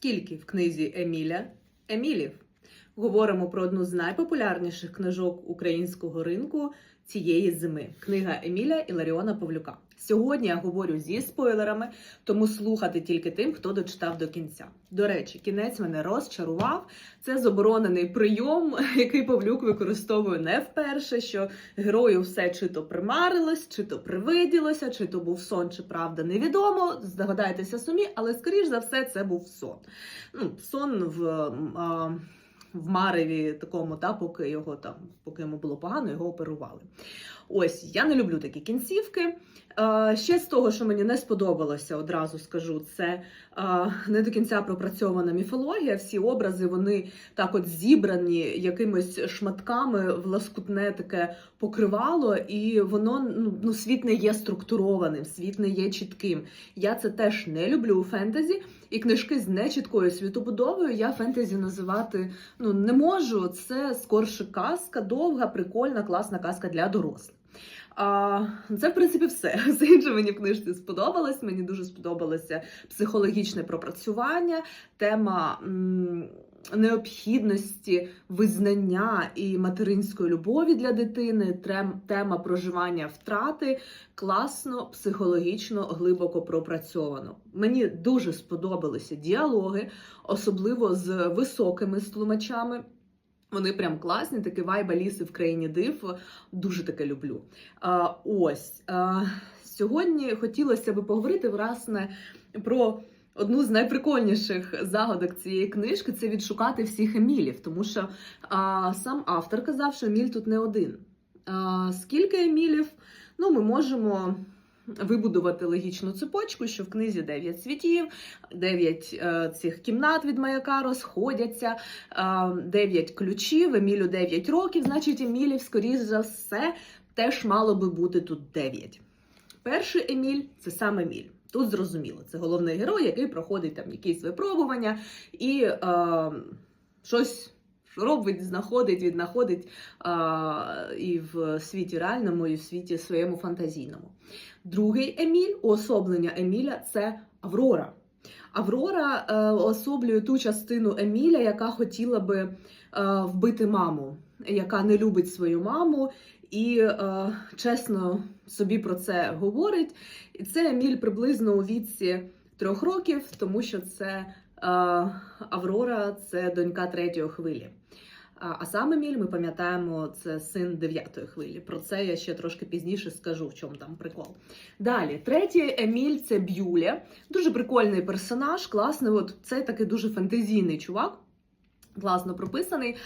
Скільки в книзі Еміля Емілів? Говоримо про одну з найпопулярніших книжок українського ринку цієї зими. Книга Еміля Іларіона Павлюка. Сьогодні я говорю зі спойлерами, тому слухати тільки тим, хто дочитав до кінця. До речі, кінець мене розчарував. Це заборонений прийом, який Павлюк використовує не вперше. Що герою все чи то примарилось, чи то привиділося, чи то був сон, чи правда невідомо. Здогадайтеся самі, але скоріш за все це був сон. Ну, сон в. А, в Мареві такому, та, поки його там, поки йому було погано, його оперували. Ось я не люблю такі кінцівки. Е, ще з того, що мені не сподобалося, одразу скажу, це е, не до кінця пропрацьована міфологія. Всі образи вони так от зібрані якимись шматками в лоскутне таке покривало, і воно ну, ну світ не є структурованим, світ не є чітким. Я це теж не люблю у фентезі. І книжки з нечіткою світобудовою я фентезі називати ну не можу. Це скорше казка, довга, прикольна, класна казка для дорослих. Це, в принципі, все. Все інше мені в книжці сподобалось. Мені дуже сподобалося психологічне пропрацювання, тема необхідності визнання і материнської любові для дитини, тема проживання втрати класно, психологічно, глибоко пропрацьовано. Мені дуже сподобалися діалоги, особливо з високими тлумачами. Вони прям класні, такі вайб Аліси в країні див. Дуже таке люблю. А, ось а, сьогодні хотілося би поговорити власне про одну з найприкольніших загадок цієї книжки це відшукати всіх Емілів, тому що а, сам автор казав, що Еміль тут не один. А, скільки Емілів? Ну, ми можемо. Вибудувати логічну цепочку, що в книзі 9 світів, 9 е, цих кімнат від маяка розходяться, е, 9 ключів, Емілю 9 років, значить, Емілів, скоріш за все, теж мало би бути тут 9. Перший Еміль це сам Еміль. Тут зрозуміло, це головний герой, який проходить там якісь випробування і е, щось робить, знаходить, віднаходить е, і в світі реальному, і в світі своєму фантазійному. Другий Еміль, уособлення Еміля це Аврора. Аврора е, особлює ту частину Еміля, яка хотіла би е, вбити маму, яка не любить свою маму і е, чесно собі про це говорить. І це Еміль приблизно у віці трьох років, тому що це е, Аврора, це донька третьої хвилі. А а сам Еміль, ми пам'ятаємо, це син дев'ятої хвилі. Про це я ще трошки пізніше скажу, в чому там прикол. Далі, третій Еміль це Б'юля. Дуже прикольний персонаж, класний. От це такий дуже фантазійний чувак. Класно прописаний.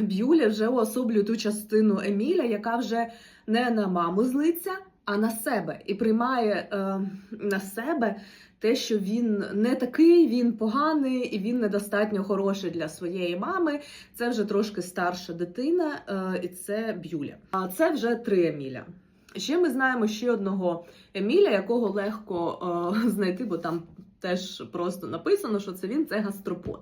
Б'юля вже уособлює ту частину Еміля, яка вже не на маму злиться, а на себе. І приймає е, на себе те, що він не такий, він поганий і він недостатньо хороший для своєї мами. Це вже трошки старша дитина, е, і це Б'юля. А це вже три Еміля. Ще ми знаємо ще одного Еміля, якого легко е, знайти, бо там теж просто написано, що це він це гастропод.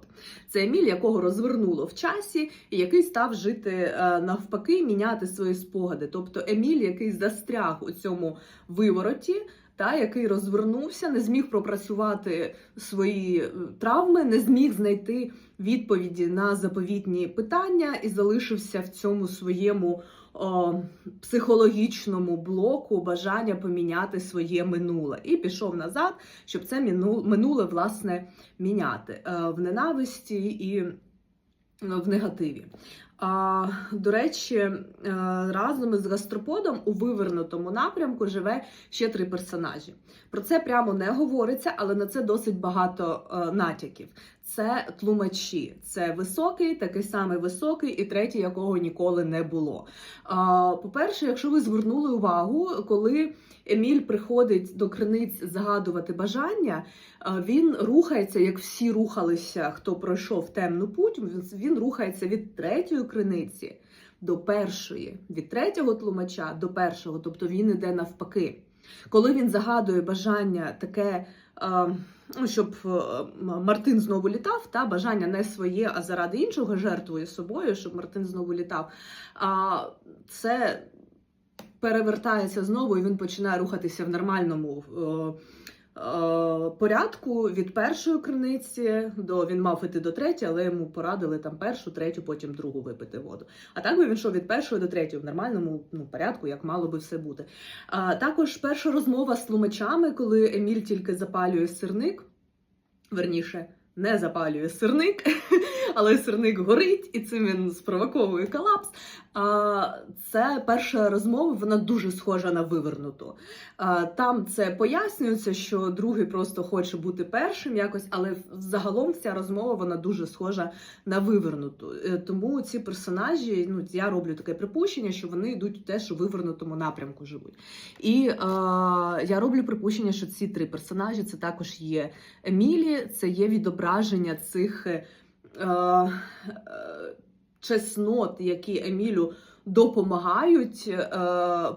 Це Еміль, якого розвернуло в часі, і який став жити е, навпаки, міняти свої спогади. Тобто Еміль, який застряг у цьому вивороті. Та який розвернувся, не зміг пропрацювати свої е, травми, не зміг знайти відповіді на заповітні питання і залишився в цьому своєму о, психологічному блоку бажання поміняти своє минуле і пішов назад, щоб це минуле власне міняти е, в ненависті і в негативі. До речі, е, разом із гастроподом у вивернутому напрямку живе ще три персонажі. Про це прямо не говориться, але на це досить багато е, натяків. Це тлумачі, це високий, такий самий високий, і третій, якого ніколи не було. По-перше, якщо ви звернули увагу, коли Еміль приходить до криниць загадувати бажання, а, він рухається, як всі рухалися, хто пройшов темну путь. Він рухається від третьої криниці до першої, від третього тлумача до першого, тобто він іде навпаки. Коли він загадує бажання таке, ну, щоб е, Мартин знову літав, та бажання не своє, а заради іншого жертвує собою, щоб Мартин знову літав. Це перевертається знову, і він починає рухатися в нормальному. Е, порядку від першої криниці до він мав іти до третьої, але йому порадили там першу, третю, потім другу випити воду. А так би він йшов від першої до третьої в нормальному ну, порядку, як мало би все бути. А, також перша розмова з тлумачами, коли Еміль тільки запалює сирник, верніше. Не запалює сирник, але сирник горить, і цим він спровоковує колапс. А, Це перша розмова, вона дуже схожа на вивернуту. А, Там це пояснюється, що другий просто хоче бути першим якось, але загалом вся розмова вона дуже схожа на вивернуту. Е, Тому ці персонажі, ну я роблю таке припущення, що вони йдуть у теж у вивернутому напрямку живуть. І е, я роблю припущення, що ці три персонажі це також є Емілі, це є відображення цих. Е, е, чеснот, які Емілю допомагають е,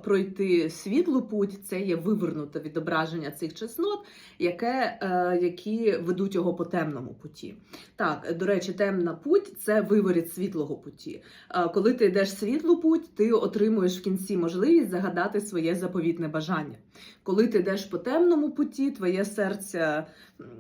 пройти світлу путь, це є вивернуте відображення цих чеснот, яке, е, які ведуть його по темному путі. Так, до речі, темна путь це виворіт світлого путі. Е, коли ти йдеш світлу путь, ти отримуєш в кінці можливість загадати своє заповітне бажання. Коли ти йдеш по темному путі, твоє серце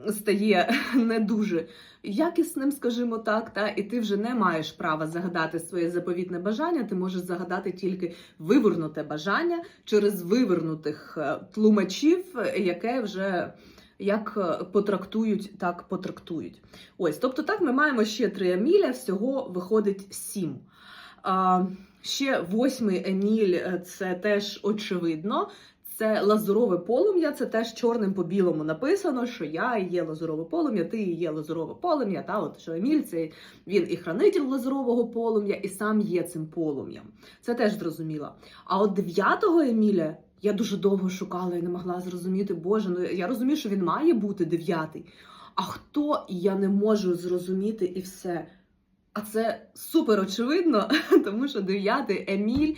стає не дуже якісним, скажімо так, та і ти вже не маєш права загадати своє заповітне бажання. Ти можеш загадати тільки вивернуте бажання через вивернутих е, тлумачів, яке вже. Як е, потрактують, так потрактують. Ось, тобто, так ми маємо ще три Еміля, всього виходить сім. А, ще восьмий Еміль е, це теж очевидно. Це лазурове полум'я, це теж чорним по білому написано, що я є лазурове полум'я, ти є лазурове полум'я. Та от що Еміль це він і хранитель лазурового полум'я, і сам є цим полум'ям. Це теж зрозуміло. А от дев'ятого Еміля я дуже довго шукала і не могла зрозуміти, Боже, ну я розумію, що він має бути дев'ятий. А хто я не можу зрозуміти і все. А це супер очевидно, тому що дев'ятий Еміль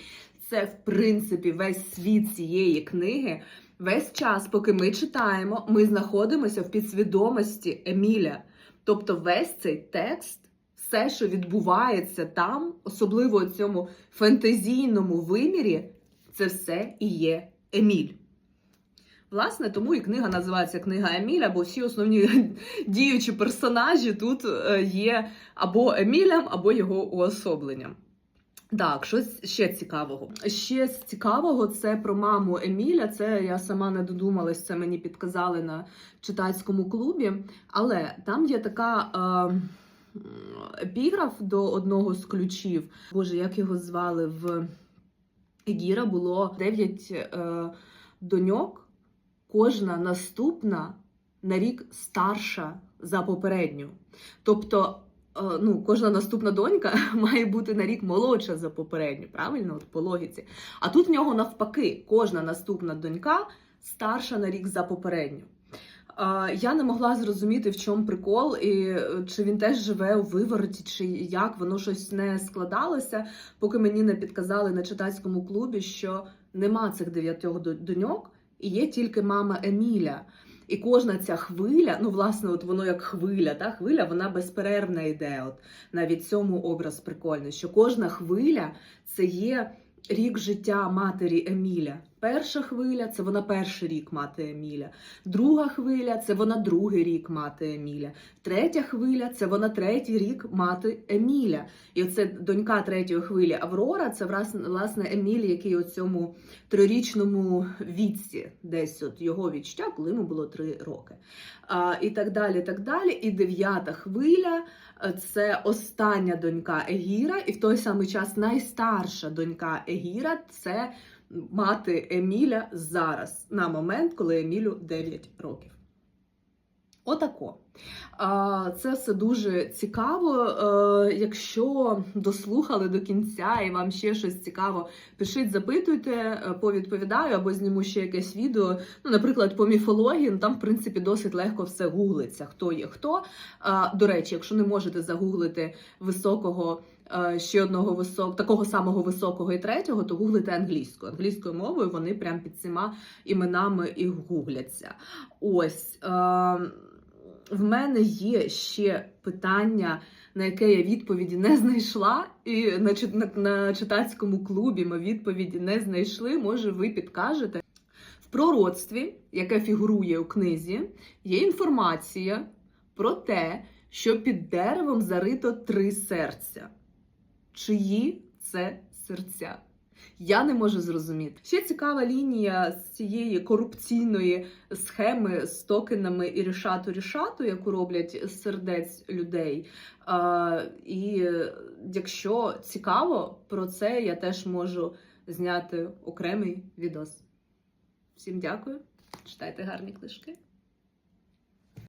це в принципі весь світ цієї книги. Весь час, поки ми читаємо, ми знаходимося в підсвідомості Еміля. Тобто, весь цей текст, все, що відбувається там, особливо у цьому фентезійному вимірі, це все і є Еміль. Власне, тому і книга називається Книга Еміля, бо всі основні діючі персонажі тут е, є або Емілем, або його уособленням. Так, щось ще цікавого. Ще з цікавого це про маму Еміля. Це я сама не додумалась, це мені підказали на читацькому клубі. Але там є така е, епіграф до одного з ключів. Боже, як його звали в Егіра було 9 е, доньок, кожна наступна на рік старша за попередню. Тобто ну, кожна наступна донька має бути на рік молодша за попередню, правильно? От по логіці. А тут в нього навпаки, кожна наступна донька старша на рік за попередню. Е, Я не могла зрозуміти, в чому прикол, і е, чи він теж живе у вивороті, чи як воно щось не складалося, поки мені не підказали на читацькому клубі, що нема цих дев'ятьох до- доньок, і є тільки мама Еміля. І кожна ця хвиля, ну власне, от воно як хвиля, та хвиля, вона безперервна йде. От навіть цьому образ прикольний, що кожна хвиля це є рік життя матері Еміля. Перша хвиля це вона перший рік мати Еміля. Друга хвиля це вона другий рік мати Еміля. Третя хвиля це вона третій рік мати Еміля. І оце донька третьої хвилі Аврора, це власне, Еміль, який у цьому трирічному віці, десь от його відчуття, коли йому було три роки. А, і так далі. так далі. І дев'ята хвиля це остання донька Егіра, і в той самий час найстарша донька Егіра це мати Еміля зараз, на момент, коли Емілю 9 років. Отако. Це все дуже цікаво. Е, Якщо дослухали до кінця і вам ще щось цікаво, пишіть, запитуйте, е, повідповідаю або зніму ще якесь відео. Ну, наприклад, по міфології, ну, там, в принципі, досить легко все гуглиться, хто є хто. До речі, якщо не можете загуглити високого. Е, Ще одного висок, такого самого високого і третього, то гуглите англійською. Англійською мовою вони прям під цими іменами і гугляться. Ось. Е- в мене є ще питання, на яке я відповіді не знайшла, і на, на, на читацькому клубі ми відповіді не знайшли. Може, ви підкажете. В пророцтві, яке фігурує у книзі, є інформація про те, що під деревом зарито три серця. Чиї це серця? Я не можу зрозуміти. Ще цікава лінія з цієї корупційної схеми з токенами і рішату рішату, яку роблять сердець людей. А, і якщо цікаво про це, я теж можу зняти окремий відос. Всім дякую, читайте гарні книжки.